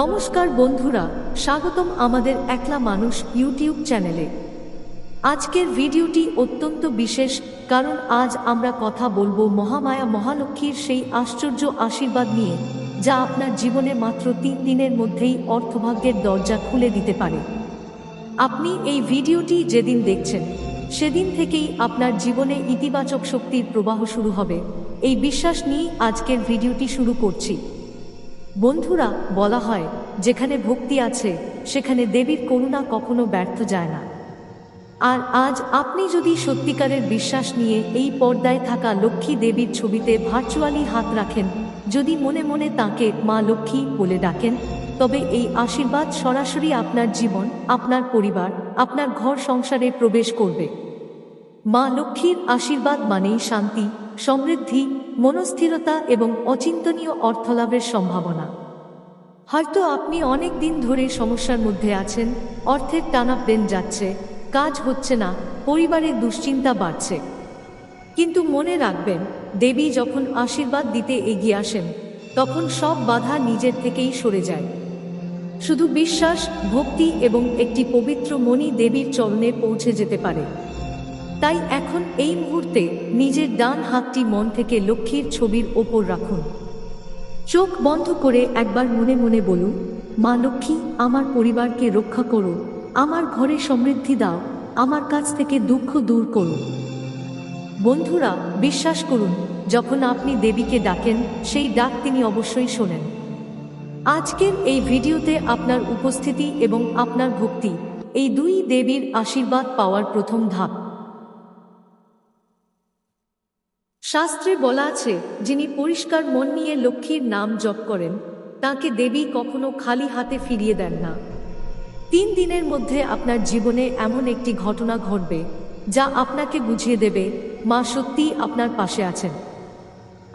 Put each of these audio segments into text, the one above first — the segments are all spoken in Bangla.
নমস্কার বন্ধুরা, স্বাগতম আমাদের একলা মানুষ ইউটিউব চ্যানেলে। আজকের ভিডিওটি অত্যন্ত বিশেষ, কারণ আজ আমরা কথা বলব মহামায়া মহালক্ষ্মীর সেই আশ্চর্য আশীর্বাদ নিয়ে, যা আপনার জীবনে মাত্র তিন দিনের মধ্যেই অর্থভাগ্যের দরজা খুলে দিতে পারে। আপনি এই ভিডিওটি যেদিন দেখছেন, সেদিন থেকেই আপনার জীবনে ইতিবাচক শক্তির প্রবাহ শুরু হবে। এই বিশ্বাস নিয়েই আজকের ভিডিওটি শুরু করছি। বন্ধুরা, বলা হয়, যেখানে ভক্তি আছে, সেখানে দেবীর করুণা কখনো ব্যর্থ যায় না। আর আজ আপনি যদি সত্যিকারের বিশ্বাস নিয়ে এই পর্দায় থাকা লক্ষ্মী দেবীর ছবিতে ভার্চুয়ালি হাত রাখেন, যদি মনে মনে তাকে মা লক্ষ্মী বলে ডাকেন, তবে এই আশীর্বাদ সরাসরি আপনার জীবন, আপনার পরিবার, আপনার ঘর সংসারে প্রবেশ করবে। মা লক্ষ্মীর আশীর্বাদ মানেই শান্তি, সমৃদ্ধি, মনস্থিরতা এবং অচিন্তনীয় অর্থলাভের সম্ভাবনা। হয়তো আপনি অনেক দিন ধরে সমস্যার মধ্যে আছেন, অর্থের টানা প্লেন যাচ্ছে, কাজ হচ্ছে না, পরিবারের দুশ্চিন্তা বাড়ছে। কিন্তু মনে রাখবেন, দেবী যখন আশীর্বাদ দিতে এগিয়ে আসেন, তখন সব বাধা নিজের থেকেই সরে যায়। শুধু বিশ্বাস, ভক্তি এবং একটি পবিত্র মণি দেবীর চরণে পৌঁছে যেতে পারে। তাই এখন এই মুহূর্তে নিজের ডান হাতটি মন থেকে লক্ষ্মীর ছবির ওপর রাখুন। চোখ বন্ধ করে একবার মনে মনে বলুন, মা লক্ষ্মী, আমার পরিবারকে রক্ষা করো, আমার ঘরে সমৃদ্ধি দাও, আমার কাছ থেকে দুঃখ দূর করো। বন্ধুরা, বিশ্বাস করুন, যখন আপনি দেবীকে ডাকেন, সেই ডাক তিনি অবশ্যই শোনেন। আজকের এই ভিডিওতে আপনার উপস্থিতি এবং আপনার ভক্তি, এই দুই দেবীর আশীর্বাদ পাওয়ার প্রথম ধাপ। শাস্ত্রে বলা আছে, যিনি পরিষ্কার মন নিয়ে লক্ষ্মীর নাম জপ করেন, তাকে দেবী কখনো খালি হাতে ফিরিয়ে দেন না। তিন দিনের মধ্যে আপনার জীবনে এমন একটি ঘটনা ঘটবে, যা আপনাকে বুঝিয়ে দেবে, মা সত্যিই আপনার পাশে আছেন।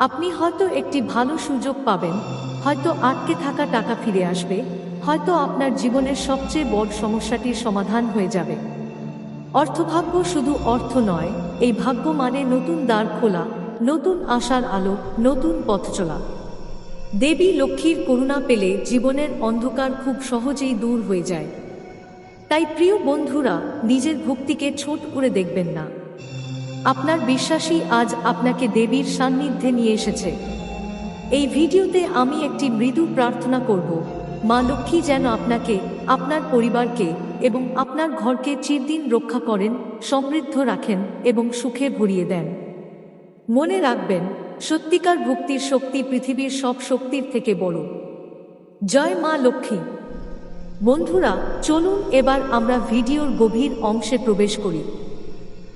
আপনি হয়তো একটি ভালো সুযোগ পাবেন, হয়তো আটকে থাকা টাকা ফিরে আসবে, হয়তো আপনার জীবনের সবচেয়ে বড় সমস্যাটির সমাধান হয়ে যাবে। অর্থভাগ্য শুধু অর্থ নয়, এই ভাগ্য মানে নতুন দ্বার খোলা নতুন আশার আলো, নতুন পথ চলা। দেবী লক্ষ্মীর করুণা পেলে জীবনের অন্ধকার খুব সহজেই দূর হয়ে যায়। তাই প্রিয় বন্ধুরা, নিজের ভক্তিকে ছোট করে দেখবেন না। আপনার বিশ্বাসই আজ আপনাকে দেবীর সান্নিধ্যে নিয়ে এসেছে। এই ভিডিওতে আমি একটি মৃদু প্রার্থনা করব, মা লক্ষ্মী যেন আপনাকে, আপনার পরিবারকে এবং আপনার ঘরকে চিরদিন রক্ষা করেন, সমৃদ্ধ রাখেন এবং সুখে ভরিয়ে দেন। মনে রাখবেন, সত্যিকার ভক্তির শক্তি পৃথিবীর সব শক্তির থেকে বড়। জয় মা লক্ষ্মী। বন্ধুরা, চলুন এবার আমরা ভিডিওর গভীর অংশে প্রবেশ করি,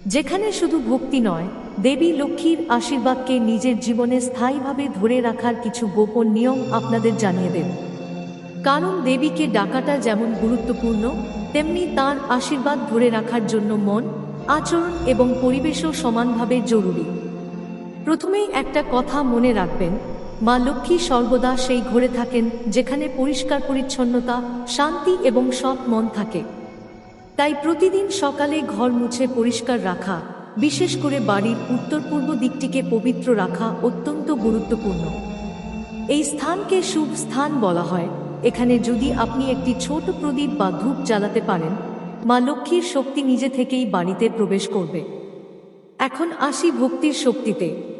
যেখানে শুধু ভক্তি নয়, দেবী লক্ষ্মীর আশীর্বাদকে নিজের জীবনে স্থায়ীভাবে ধরে রাখার কিছু গোপন নিয়ম আপনাদের জানিয়ে দেব। কারণ দেবীকে ডাকাটা যেমন গুরুত্বপূর্ণ, তেমনি তার আশীর্বাদ ধরে রাখার জন্য মন, আচরণ এবং পরিবেশও সমানভাবে জরুরি। প্রথমেই একটা কথা মনে রাখবেন, মা লক্ষ্মী সর্বদা সেই ঘরে থাকেন যেখানে পরিষ্কার পরিচ্ছন্নতা, শান্তি এবং সৎ মন থাকে। তাই প্রতিদিন সকালে ঘর মুছে পরিষ্কার রাখা, বিশেষ করে বাড়ির উত্তর পূর্ব দিকটিকে পবিত্র রাখা অত্যন্ত গুরুত্বপূর্ণ। এই স্থানকে শুভ স্থান বলা হয়। এখানে যদি আপনি একটি ছোট প্রদীপ বা ধূপ জ্বালাতে পারেন, মা লক্ষ্মীর শক্তি নিজে থেকেই বাড়িতে প্রবেশ করবে। এখন আসি ভক্তির শক্তিতে।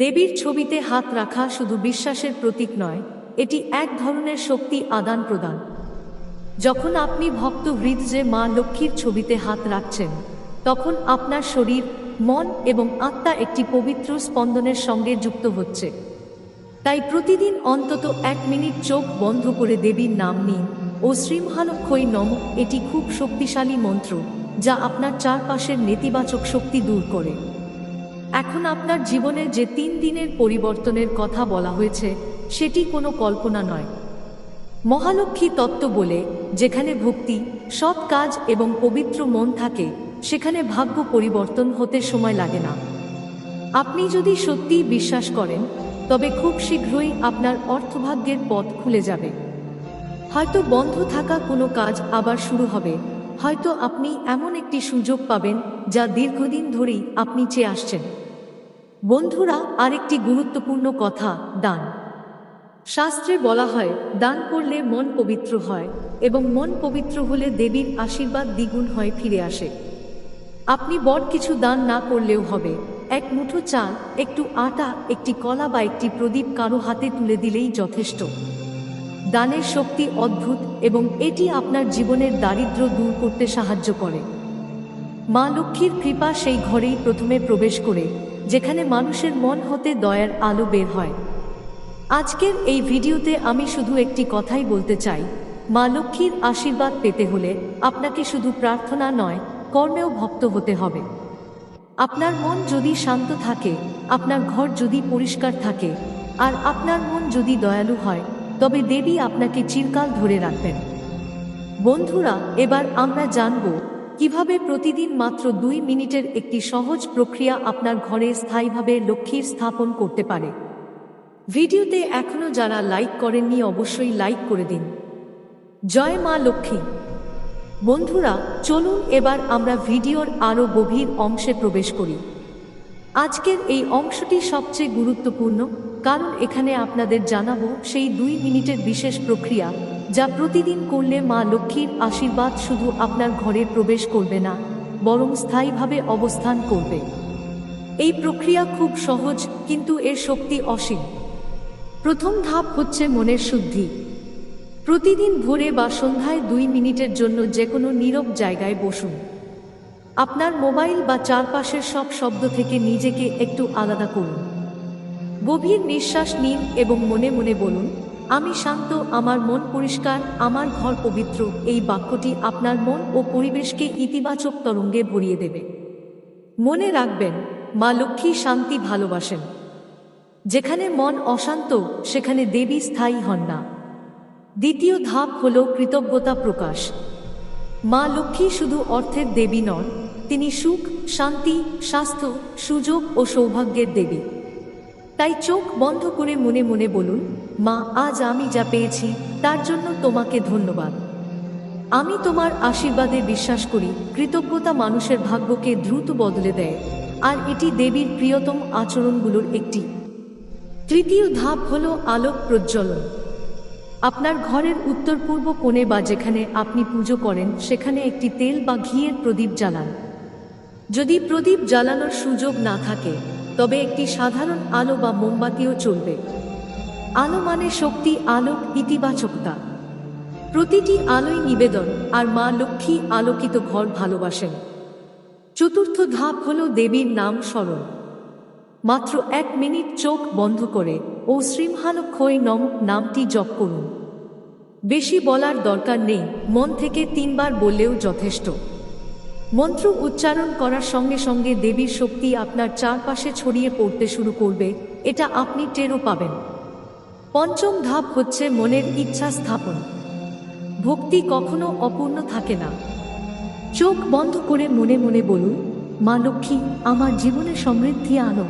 দেবীর ছবিতে হাত রাখা শুধু বিশ্বাসের প্রতীক নয়, এটি এক ধরনের শক্তি আদান প্রদান। যখন আপনি ভক্ত হৃদয়ে মা লক্ষ্মীর ছবিতে হাত রাখছেন, তখন আপনার শরীর, মন এবং আত্মা একটি পবিত্র স্পন্দনের সঙ্গে যুক্ত হচ্ছে। তাই প্রতিদিন অন্তত এক মিনিট চোখ বন্ধ করে দেবীর নাম নিন ও শ্রীমহালক্ষই নম, এটি খুব শক্তিশালী মন্ত্র, যা আপনার চারপাশের নেতিবাচক শক্তি দূর করে। এখন আপনার জীবনে যে তিন দিনের পরিবর্তনের কথা বলা হয়েছে, সেটি কোনো কল্পনা নয়। মহালক্ষ্মী তত্ত্ব বলে, যেখানে ভক্তি, সৎ কাজ এবং পবিত্র মন থাকে, সেখানে ভাগ্য পরিবর্তন হতে সময় লাগে না। আপনি যদি সত্যিই বিশ্বাস করেন, তবে খুব শীঘ্রই আপনার অর্থভাগ্যের পথ খুলে যাবে। হয়তো বন্ধ থাকা কোনো কাজ আবার শুরু হবে, হয়তো আপনি এমন একটি সুযোগ পাবেন, যা দীর্ঘদিন ধরেই আপনি চেয়ে আসছেন। বন্ধুরা, আরেকটি গুরুত্বপূর্ণ কথা, দান। শাস্ত্রে বলা হয়, দান করলে মন পবিত্র হয় এবং মন পবিত্র হলে দেবীর আশীর্বাদ দ্বিগুণ হয় ফিরে আসে। আপনি বড় কিছু দান না করলেও হবে। এক মুঠো চাল, একটু আটা, একটি কলা বা একটি প্রদীপ কারও হাতে তুলে দিলেই যথেষ্ট। দানের শক্তি অদ্ভুত এবং এটি আপনার জীবনের দারিদ্র্য দূর করতে সাহায্য করে। মা লক্ষ্মীর কৃপা সেই ঘরেই প্রথমে প্রবেশ করে। যেখানে মানুষের মন হতে দয়ার আলো বের হয়। আজকের এই ভিডিওতে আমি শুধু একটি কথাই বলতে চাই। মা লক্ষ্মীর আশীর্বাদ পেতে হলে আপনাকে শুধু প্রার্থনা নয়, কর্মেও ভক্ত হতে হবে। আপনার মন যদি শান্ত থাকে, আপনার ঘর যদি পরিষ্কার থাকে, আর আপনার মন যদি দয়ালু হয়, তবে দেবী আপনাকে চিরকাল ধরে রাখবেন। বন্ধুরা, এবার আমরা জানব কীভাবে প্রতিদিন মাত্র দুই মিনিটের একটি সহজ প্রক্রিয়া আপনার ঘরে স্থায়ীভাবে লক্ষ্মীর স্থাপন করতে পারে? ভিডিওতে এখনও যারা লাইক করেননি অবশ্যই লাইক করে দিন। জয় মা লক্ষ্মী। বন্ধুরা, চলুন এবার আমরা ভিডিওর আরও গভীর অংশে প্রবেশ করি। আজকের এই অংশটি সবচেয়ে গুরুত্বপূর্ণ, কারণ এখানে আপনাদের জানাব সেই দুই মিনিটের বিশেষ প্রক্রিয়া যা প্রতিদিন করলে মা লক্ষ্মীর আশীর্বাদ শুধু আপনার ঘরে প্রবেশ করবে না, বরং স্থায়ীভাবে অবস্থান করবে। এই প্রক্রিয়া খুব সহজ, কিন্তু এর শক্তি অসীম। প্রথম ধাপ হচ্ছে মনের শুদ্ধি। প্রতিদিন ভোরে বা সন্ধ্যায় দুই মিনিটের জন্য যে কোনো নীরব জায়গায় বসুন। আপনার মোবাইল বা চারপাশের সব শব্দ থেকে নিজেকে একটু আলাদা করুন। গভীর নিঃশ্বাস নিন এবং মনে মনে বলুন আমি শান্ত, আমার মন পরিষ্কার, আমার ঘর পবিত্র। এই বাক্যটি আপনার মন ও পরিবেশকে ইতিবাচক তরঙ্গে ভরিয়ে দেবে। মনে রাখবেন, মা লক্ষ্মী শান্তি ভালোবাসেন। যেখানে মন অশান্ত, সেখানে দেবী স্থায়ী হন না। দ্বিতীয় ধাপ হল কৃতজ্ঞতা প্রকাশ। মা লক্ষ্মী শুধু অর্থের দেবী নন, তিনি সুখ, শান্তি, স্বাস্থ্য, সুযোগ ও সৌভাগ্যের দেবী। তাই চোখ বন্ধ করে মনে মনে বলুন, মা, আজ আমি যা পেয়েছি, তার জন্য তোমাকে ধন্যবাদ। আমি তোমার আশীর্বাদে বিশ্বাস করি, কৃতজ্ঞতা মানুষের ভাগ্যকে দ্রুত বদলে দেয়, আর এটি দেবীর প্রিয়তম আচরণগুলোর একটি। তৃতীয় ধাপ হল আলোক প্রজ্বলন। আপনার ঘরের উত্তর পূর্ব কোণে বা যেখানে আপনি পুজো করেন, সেখানে একটি তেল বা ঘিয়ের প্রদীপ জ্বালান। যদি প্রদীপ জ্বালানোর সুযোগ না থাকে তবে একটি সাধারণ আলো বা মোমবাতিও চলবে। আলো মানে শক্তি, আলোক, ইতিবাচকতা। প্রতিটি আলোই নিবেদন আর মা লক্ষ্মী আলোকিত ঘর ভালোবাসেন। চতুর্থ ধাপ হল দেবীর নাম স্মরণ। মাত্র এক মিনিট চোখ বন্ধ করে ও শ্রীমহালক্ষয় নম নামটি জপ করুন। বেশি বলার দরকার নেই, মন থেকে তিনবার বললেও যথেষ্ট। মন্ত্র উচ্চারণ করার সঙ্গে সঙ্গে দেবীর শক্তি আপনার চারপাশে ছড়িয়ে পড়তে শুরু করবে, এটা আপনি টেরও পাবেন। পঞ্চম ধাপ হচ্ছে মনের ইচ্ছা স্থাপন। ভক্তি কখনো অপূর্ণ থাকে না। চোখ বন্ধ করে মনে মনে বলুন, মা লক্ষ্মী, আমার জীবনে সমৃদ্ধি আনো,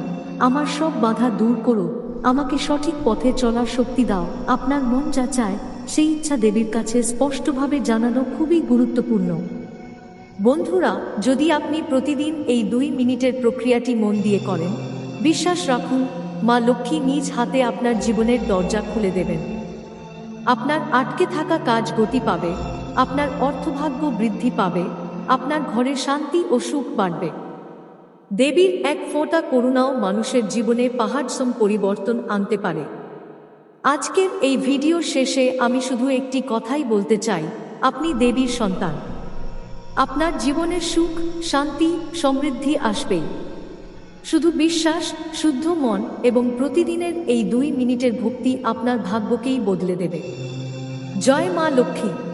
আমার সব বাধা দূর করো, আমাকে সঠিক পথে চলার শক্তি দাও। আপনার মন যা চায়, সেই ইচ্ছা দেবীর কাছে স্পষ্টভাবে জানানো খুবই গুরুত্বপূর্ণ। বন্ধুরা, যদি আপনি প্রতিদিন এই দুই মিনিটের প্রক্রিয়াটি মন দিয়ে করেন, বিশ্বাস রাখুন, মা লক্ষ্মী নিজ হাতে আপনার জীবনের দরজা খুলে দেবেন। আপনার আটকে থাকা কাজ গতি পাবে, আপনার অর্থভাগ্য বৃদ্ধি পাবে, আপনার ঘরে শান্তি ও সুখ বাড়বে। দেবীর এক ফোঁটা করুণাও মানুষের জীবনে পাহাড়সম পরিবর্তন আনতে পারে। আজকের এই ভিডিও শেষে আমি শুধু একটি কথাই বলতে চাই, আপনি দেবীর সন্তান। আপনার জীবনের সুখ, শান্তি, সমৃদ্ধি আসবে। শুধু বিশ্বাস, শুদ্ধ মন এবং প্রতিদিনের এই দুই মিনিটের ভক্তি আপনার ভাগ্যকেই বদলে দেবে। জয় মা লক্ষ্মী।